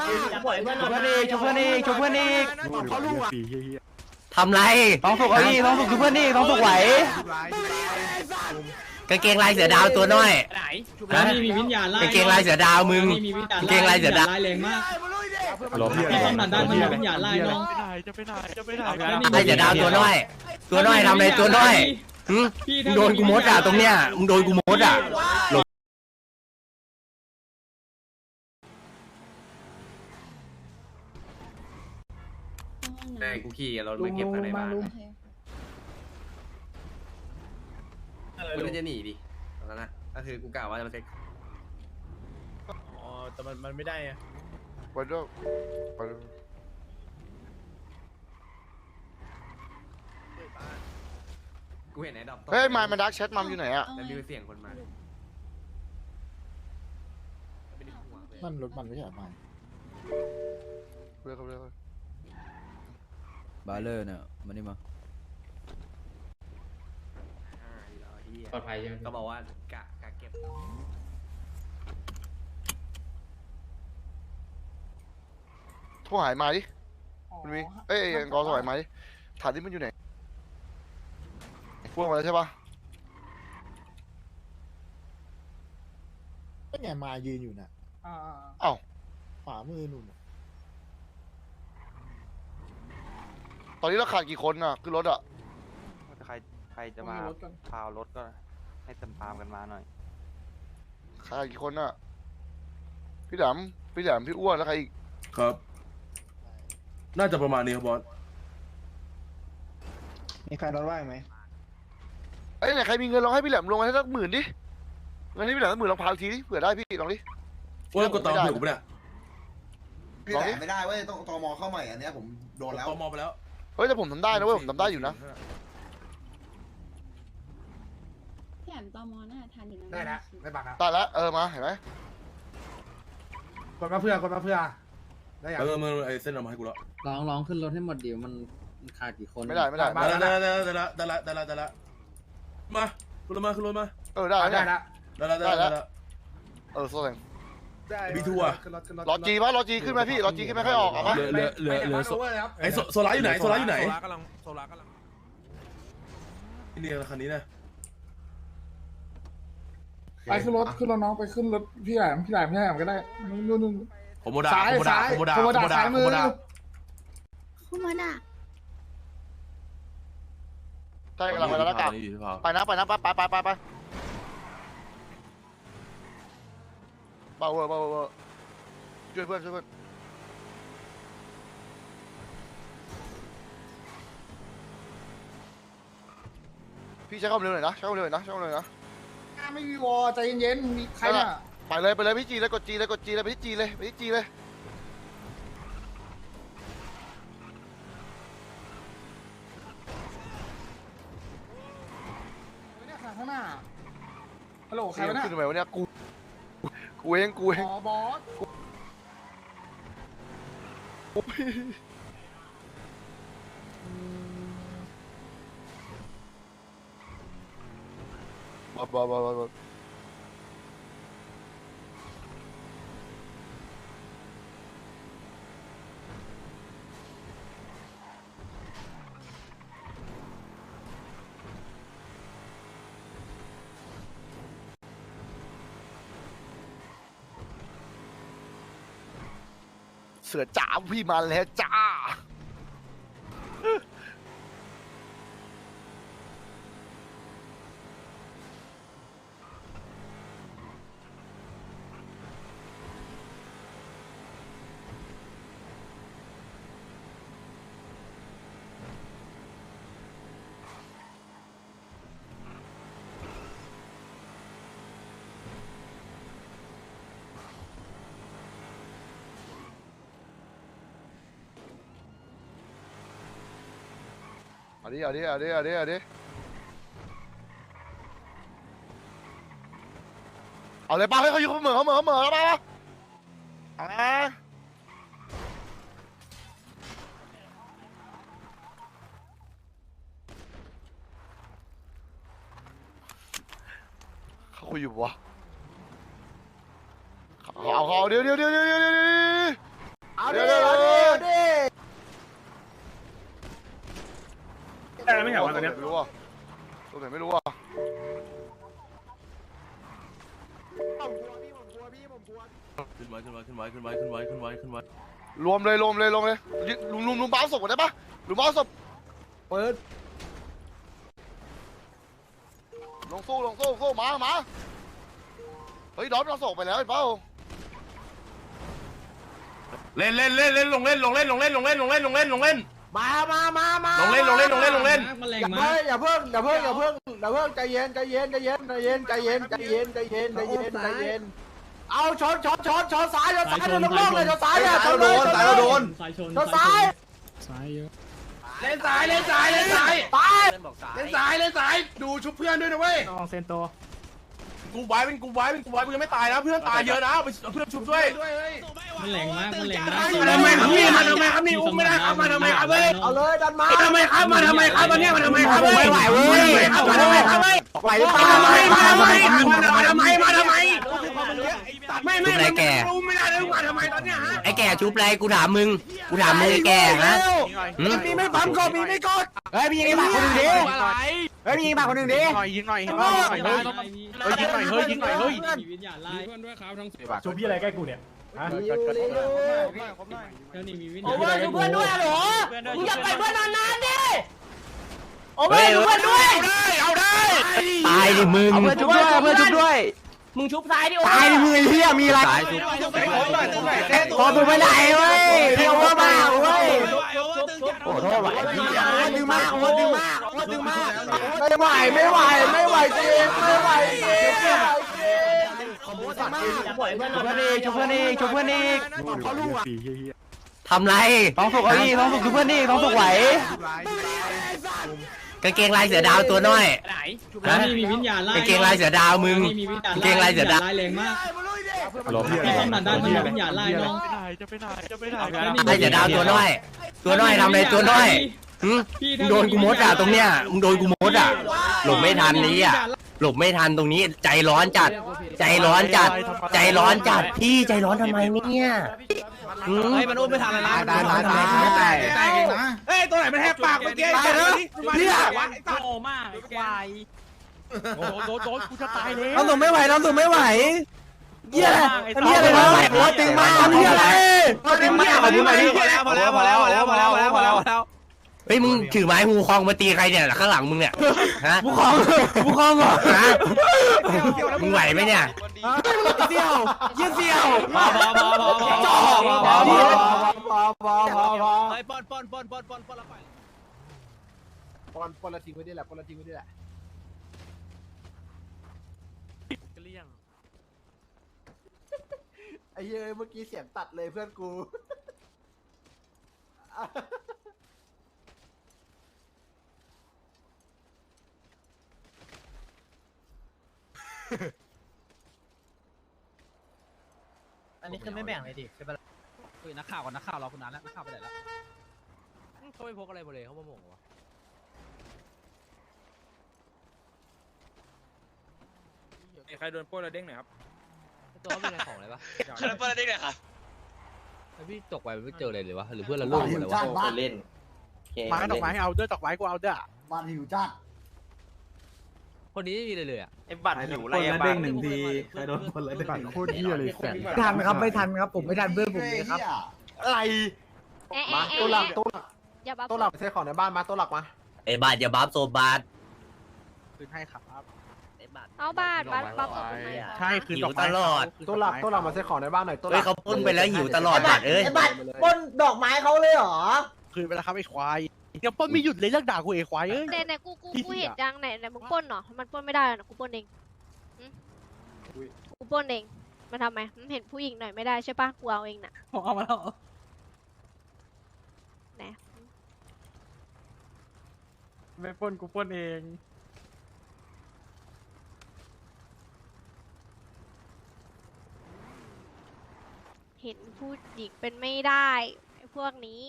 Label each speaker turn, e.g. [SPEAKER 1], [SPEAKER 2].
[SPEAKER 1] มาก
[SPEAKER 2] จะปล่อยเพื่อน
[SPEAKER 3] ชุบเพื่อนอีกชุบเพื่อนอีกชุบเพื่อนอีก
[SPEAKER 1] เขาลูกอะ
[SPEAKER 4] ทำไร
[SPEAKER 3] ท้องสุกเอาดิท้องสุกชุบเพื่อนอีกท้องสุกไหว
[SPEAKER 4] กางเกงลายเสือดาวตัวน้อย
[SPEAKER 2] ไหน
[SPEAKER 4] ฮะ
[SPEAKER 5] นี่มีวิญญาณไล่
[SPEAKER 4] กางเกงลายเสือดาวมึง
[SPEAKER 5] นี่มีวิญญาณ
[SPEAKER 4] กางเกงลายเสือดาว
[SPEAKER 5] ไล่แรงมาก
[SPEAKER 3] ล้ม
[SPEAKER 5] พี่ความดันได้มันมีวิญญาณไล่น้อง
[SPEAKER 4] ลายเสือดาวตัวน้อย ตัวน้อยทำอะไรตัวน้อยหึมึงโดนกูมดอะตรงเนี้ยมึงโดนกูมดอะ แต่กูขี่รถไม่เก็บภายในบ้านกูจะหนีดิตอนนั้นนะก็คือกูกล่าวว่าจะมาเซ็ก
[SPEAKER 1] อ๋อแต่มันมันไม่ได้ไง
[SPEAKER 6] ไปด้วยไปด้วย
[SPEAKER 4] กูเห็นไอ้ดอก
[SPEAKER 6] เฮ้ยมายมาดักแชทมัมอยู่ไหนอะ
[SPEAKER 4] แต่มีเสียงคนมา
[SPEAKER 1] มันรถมันไม่ใช่ไหม
[SPEAKER 6] เรียกเขาเรียกเขา
[SPEAKER 3] บาเลอร์เนี่ยมานี่มา
[SPEAKER 5] ปลอดภัยใช่ไหม
[SPEAKER 4] ก็บอกว่ากะกะเก็บ
[SPEAKER 6] โทรหายมาดิมันมีเอ้ยกอโทรหายมาดิถามที่มันอยู่ไหนพวกมาแล้วใช่ปะ
[SPEAKER 1] ก็ไงมายืนอยู่น่ะ
[SPEAKER 6] เอ้า
[SPEAKER 1] ขวามือหนุ่ม
[SPEAKER 6] ตอนนี้เราขาดกี่คนอะขึ้นรถอะ
[SPEAKER 3] ใครใครจะมาพาวรถก็ให้เต็มพามกันมาหน่อย
[SPEAKER 6] ขาดกี่คนอะพี่แหลมพี่แหลมพี่อ้วนแล้วใครอีก
[SPEAKER 7] ครับ น่าจะประมาณนี้ครับบอส
[SPEAKER 1] มีใครรถว่างไหม
[SPEAKER 6] เอ้ยไหนใครมีเงินลองให้พี่แหลมลงมาให้สักหมื่นดิเงินที่พี่แหลมสักหมื่นลองพาอีกทีดิเผื่อได้พี่ลองดิ
[SPEAKER 7] โอ้ยกดตามเผื่อกูปะเนี่ย
[SPEAKER 8] พี่แหลมไม่ได้เว้ยต้องตมเข้าใหม่อันเนี้ยผมโดนแล้ว
[SPEAKER 7] ตมไปแล้ว
[SPEAKER 6] เฮ้ยแต่ผมทำได้นะเว้ยผมทำได้อยู่นะ
[SPEAKER 9] พี่แอมตอมอน่าทันอยู่นะ
[SPEAKER 1] ได้แล้วได้บัตรแล้ว
[SPEAKER 6] ได้แล้วเออมาเห็นไหม
[SPEAKER 1] กดมาเพื่อกดมาเพื่อได้ยัง
[SPEAKER 7] เออมันไอ้เส้นเอามาให้กูแล้ว
[SPEAKER 5] ร้องร้องขึ้นรถให้หมดเดี๋ยวมันมันขาดกี่คน
[SPEAKER 6] ไม่ได้ไม่ได้
[SPEAKER 1] มา
[SPEAKER 7] ได้ละได้ละได้ละได้ละได้ละได้ละมาขึ้นรถมาขึ้นรถมา
[SPEAKER 6] เออได้
[SPEAKER 1] ได้
[SPEAKER 6] ได้
[SPEAKER 1] แล้ว
[SPEAKER 7] ได้ละได้ละได้ละ
[SPEAKER 6] เออโซ่แรง
[SPEAKER 7] บีทัวร์
[SPEAKER 1] ขึ้นรถขึ้นรถ
[SPEAKER 6] รอจีปะรอจีขึ้นไหมพี่รอจีขึ้นไหมค่อยออกเอาปะ
[SPEAKER 7] เหลือเหลือเหลือเหลือโซ
[SPEAKER 1] แล้ว
[SPEAKER 7] ไอ้โซโซล่าอยู่ไหนโซล่าอยู่ไหน
[SPEAKER 1] กำลังโซล่ากำลัง
[SPEAKER 7] นี่คันนี้นะ
[SPEAKER 1] ไปขึ้นรถขึ้นรถน้องไปขึ้นรถพี่แหลมพี่แหลมพี่แหลมก็ได้นู่นนู่น
[SPEAKER 7] โคโมดา
[SPEAKER 1] ซ้าย
[SPEAKER 7] โคโมดา
[SPEAKER 1] ซ้าย
[SPEAKER 7] โคโมดา
[SPEAKER 1] โคโมดาซ้ายมือ
[SPEAKER 7] โคโมดา
[SPEAKER 9] คุณมาด่า
[SPEAKER 6] ใช่กำลังไปแล้วนะกลับ
[SPEAKER 7] อยู่ที่พาว
[SPEAKER 6] ไปนะไปนะไปไปไปไปไป เบาเวอร์เบาเวอร์เบาเวอร์ช่วยเพื่อนช่วยเพื่อนพี่ใช้ความเร็วหน่อยนะใช้ความเร็วหน่อยนะใช้ความเร็วหน่อยนะ
[SPEAKER 1] ไม่มีวอใจเย็นๆมีใครเนี่ย
[SPEAKER 6] ไปเลยไปเลยพี่จีเลยกดจีเลยกดจีเลยไปที่จีเลยไปที่จีเลย
[SPEAKER 1] เนี่ยข้างหน้าฮัลโหลใคร
[SPEAKER 6] ใคร
[SPEAKER 1] วะเนี่ย
[SPEAKER 6] ขึ้นไปวะเนี่ยกู กูเองกูเอง
[SPEAKER 1] อ๋อบอส
[SPEAKER 6] บอสบอสบอสบอส เสือจ๋าพี่มาแล้วจ้า เอา ดิเอาดิเอาดิเอาดิเอาดิเอาเลยป้าให้เขาอยู่เขาเหมือเขาเหมือเขาเหมือแล้วป้าอ่าเขาคุยอยู่วะเอาเอาเอาเดี๋ยวเดี๋ยวเดี๋ยวเดี๋ยวเดี๋ยวเดี๋ยว
[SPEAKER 1] อ นเนี้ย
[SPEAKER 6] ไม่รู้อะตัวไหนไม่รู้อะ
[SPEAKER 7] ขึ้นไว้ขึ้นไว้ขึ้นไว้ขึ้นไว้ขึ้นไว้ขึ้นไว้ขึ้นไว้
[SPEAKER 6] รวมเลยรวมเลยรวมเลยลุมลุมลุมบ้าศพก่อนได้ปะลุมบ้าศพ
[SPEAKER 1] เปิด
[SPEAKER 6] ลงสู้ลงสู้สู้มามาเฮ้ยดอนเราส่งไปแล้วไอ้เป้า
[SPEAKER 7] เล่นเล่นเล่นเล่นลงเล่นลงเล่นลงเล่นลงเล่นลงเล่นลงเล่นลงเล่น
[SPEAKER 1] มามามามา
[SPEAKER 7] ลงเล่นลงเล่นลงเล่นลงเล่น
[SPEAKER 5] มันแรง
[SPEAKER 1] อย่า
[SPEAKER 5] มา
[SPEAKER 1] เพิ่งอย่าเพิ่งอย่าเพิ่งอย่าเพิ่งอย่าเพิ่งใจเย็นใจเย็นใจเย็นใจเย็นใจเย็นใจเย็นใจเย็นใจเย็นใจเย็น เอาชนชนชนชนซ้ายชนซ้ายชนน้ำเลยชนซ้ายอะชนเลยชนเลย
[SPEAKER 5] สายชน
[SPEAKER 1] ชนซ้าย
[SPEAKER 5] ซ้ายเยอะ
[SPEAKER 1] เล่นซ้ายเล่นซ้ายเล่นซ้ายตายเล่นซ้ายเล่นซ้ายดูชุบเพื่อนด้วยนะเว้ย
[SPEAKER 7] กูไว้เป็นกูไว้เป็นกูไว้กูยังไม่ตายนะเพื่อนตายเยอะนะเอาไปเอาเพื่อนชุบด้วย
[SPEAKER 5] มันแรงมากมันแรงมาก
[SPEAKER 1] ทำไมครับพี่มาทำไมครับนี่อุ้มไม่ได้ครับมาทำไมครับเว้ยเอาเลยดันมาทำไมครับมาทำไมครับวันนี้มาทำไมครับไม่ไหวเว้ยมาทำไมครับเว้ยไหวหรือเปล่าทำไมมาทำไมมาทำไมมาทำไม ไม่ไม่อุ้มไม่ได้เลยมาทำไมตอนเนี้ยฮะ
[SPEAKER 4] ไอ้แก่ชุบไรกูถามมึงกูถามมึงไอ้แก่ฮะหืม
[SPEAKER 1] มีไม่ปั๊มก็มีไม่กดเฮ้ยพี่ยิงปากคนหนึ่งดิเฮ้ยพี่ยิงปากคนหนึ่งดิ
[SPEAKER 3] ยิงหน่อย
[SPEAKER 1] เฮ้ย
[SPEAKER 3] เฮ้ยยิงหน่อยเฮ้ยยิงหน่อยเฮ้ย
[SPEAKER 5] มีวิญญาณไล่เพื่อนด้วยครับทั้งส
[SPEAKER 1] ชูพี่อะไรใกล้กูเนี่ย
[SPEAKER 5] เจ้านี่มีวิญ
[SPEAKER 1] โอ
[SPEAKER 5] ญาณ
[SPEAKER 1] เวอร์ดูเพื่อนด้วยเหรอมึงอยากไปเพื่อนนานๆดิโอเวอ
[SPEAKER 4] เฮ้ย
[SPEAKER 1] ร์ดูเพื่อนด้วย
[SPEAKER 7] เอาได้
[SPEAKER 4] ตายดิมึง
[SPEAKER 1] เพื่อนชุบด้วยเพื่อนชุบด้วย มึงชุบซ้ายดิโอตายดิมึงไอ้เหี้ยมีอะไร
[SPEAKER 4] ตายชุบ
[SPEAKER 1] พอมึงไปไหนเว้ยเที่ยวว่ามาเว้ยโอ้โหไหวดึงมากโอ้ดึงมากโอ้ดึงมากไม่ไหวไม่ไหวไม่ไหวจริงไม่ไหวจริงไม่ไหวจริงขอบคุณมากชุบเพื่อนอีกชุบเพื่อนอีกชุบเพื่อนอีกเขาลูกอะ
[SPEAKER 4] ทำไร
[SPEAKER 1] ต้องฝึกเอาดิต้องฝึกชุบเพื่อนอีกต้องฝึกไหว
[SPEAKER 4] กางเกงลายเสือดาวตัวน้อย
[SPEAKER 5] เจ้านี่มีวิญญาณไล่
[SPEAKER 4] กางเกงลายเสือดาวมึง
[SPEAKER 5] มีวิญญาณ
[SPEAKER 4] กางเกงลายเสือดาว
[SPEAKER 5] ไล่แรงมากพี่ต้องดันด้านที่มีวิญญาณไล่น้อง
[SPEAKER 3] จะไปไหนจะไปไหน
[SPEAKER 4] ลายเสือดาวตัวน้อย ตัวน้อยทำอะไรตัวน้อยหืมมึงโดนกูมดอะตรงเนี้ยมึงโดนกูมดอะหลบไม่ทันนี้อะ หลบไม่ทันตรงนี้ ใจร้อนจัด ใจร้อนจัด ใจร้อนจัดพี่ใจร้อนทำไมเนี่ยหืม
[SPEAKER 3] เฮ้ยมันอุ้มไม่ทันเลยนะ
[SPEAKER 1] ตายตายตายตายตายเก่งนะ
[SPEAKER 3] เฮ้ยตัวไหนมันแหกปากเมื่อกี้
[SPEAKER 1] ตายเถอะพี่อะ
[SPEAKER 5] โง่มากไอ้ควาย
[SPEAKER 3] โดนโดนโดนกูจะตายเลย
[SPEAKER 1] น้ำสูงไม่ไหวน้ำสูงไม่ไหวเยี่ยอะไรเยี่ยอะไรวะโอ้ตึงมากเยี่ยอะไรตึงมากขอบคุณมาก
[SPEAKER 3] พอแล้วพอแล้วพอแล้วพอแล้วพอแล้วพอแล้วพอแล้ว
[SPEAKER 4] เฮ้ยมึงถือไม้ฮูคองมาตีใครเนี่ยข้างหลังมึงเนี่ยฮะ
[SPEAKER 1] ผู้ครองผู้ครองเหรอ
[SPEAKER 4] ฮะมึงไหวไหมเนี่ย
[SPEAKER 1] เสี่ยวยี่เสี่ยว
[SPEAKER 5] พอพอพอพอพอ
[SPEAKER 1] จ่อ
[SPEAKER 5] พอ
[SPEAKER 1] พอพอพอพอพอพอ
[SPEAKER 5] ไอ้ปอนปอนปอนปอนปอนปอนละไป
[SPEAKER 1] ปอนปอนละทิ้งไว้ดิแหละปอนละทิ้งไว้ดิแหละไอ้เย้ยเมื่อกี้เสียงตัดเลยเพื่อนกู
[SPEAKER 5] นนี้คือไม่แบ่งเลยดิใช่ปะคุยนักข่าวกับนักข่าวเราคนนั้นแล้วนักข่าวไปไหนแล้วเขาไม่พกอะไรมาเลยเขามาโมงวะ
[SPEAKER 3] ใครโดนปล้นแล้วเด้งหน่อยครับ
[SPEAKER 5] ตัวเขาเป็นอะไรของอะไรปะ
[SPEAKER 3] ใครโดนปล้นแล้วเด้งหน่อยครับ
[SPEAKER 5] แล้วพี่ตกไปไม่เจออะไรเลยวะหรือเพื่อนเราล่วงหมดเลยวะ
[SPEAKER 8] เล่น
[SPEAKER 3] มาดอกไม้เอาด้วยดอกไม้กูเอาด้วย
[SPEAKER 8] บ้านหิวจัด
[SPEAKER 5] คนนี้ไม่มีเลยเลยอะ
[SPEAKER 3] ไอ้บัตรหิวอะไรอะบัตร
[SPEAKER 5] หนึ่งทีใครโดนคนละเด้ง
[SPEAKER 1] โคตรเหี้ยเลยแสน
[SPEAKER 8] ไม่ทันครับไม่ทันครับผมไม่ทันเพื่อนผมเลยครับ
[SPEAKER 1] อะไร
[SPEAKER 9] เอ๊ะ
[SPEAKER 1] มา
[SPEAKER 9] เอ๊ะ
[SPEAKER 1] ตัวหลัก
[SPEAKER 9] เอ๊ะ
[SPEAKER 1] ตัวหลัก
[SPEAKER 9] อย่าบัฟ
[SPEAKER 1] ตัวหลักใช้ของในบ้านมาตัวหลักมา
[SPEAKER 4] ไอ้บาทอย่าบัฟโซบาท
[SPEAKER 3] คืนให้ครับ
[SPEAKER 9] เอาบาทบัฟบัฟกับทำไมคะ
[SPEAKER 3] ใช่คืน
[SPEAKER 4] หิ
[SPEAKER 3] ด
[SPEAKER 4] ว
[SPEAKER 3] อก
[SPEAKER 4] ต
[SPEAKER 3] ไม้
[SPEAKER 4] ลอด
[SPEAKER 1] ตัวหลักตัวหลักมาใช้ของในบ้านหน่อยตัวห
[SPEAKER 4] เฮ้
[SPEAKER 1] ลั
[SPEAKER 4] ย
[SPEAKER 1] ก
[SPEAKER 4] เขาปล้นไปแล้วหิวตลอดบาทเอ้ย
[SPEAKER 1] ปล้นดอกไม้เขาเลยเหรอ
[SPEAKER 3] คืนไปแล้วครับไอ้ควาย ยังปล้นไม่หยุดเลยเลิกด่ากูไอ้ควายเอ้ย
[SPEAKER 9] ไหนไหนกูกูกูเห็นจังไหนไหนมึงปล้นเหรอ มันปล้นไม่ได้หรอกกูปล้นเองหึกูปล้นเองมาทำไมหึเห็นผู้หญิงหน่อยไม่ได้ใช่ปะกูเอาเองน่ะ
[SPEAKER 5] ผมเอามาแล้ว
[SPEAKER 9] ไหน
[SPEAKER 5] ไม่ปนกูปนเอง
[SPEAKER 9] เห็นผู้หญิงเป็นไม่ได้ไอ้พวกนี้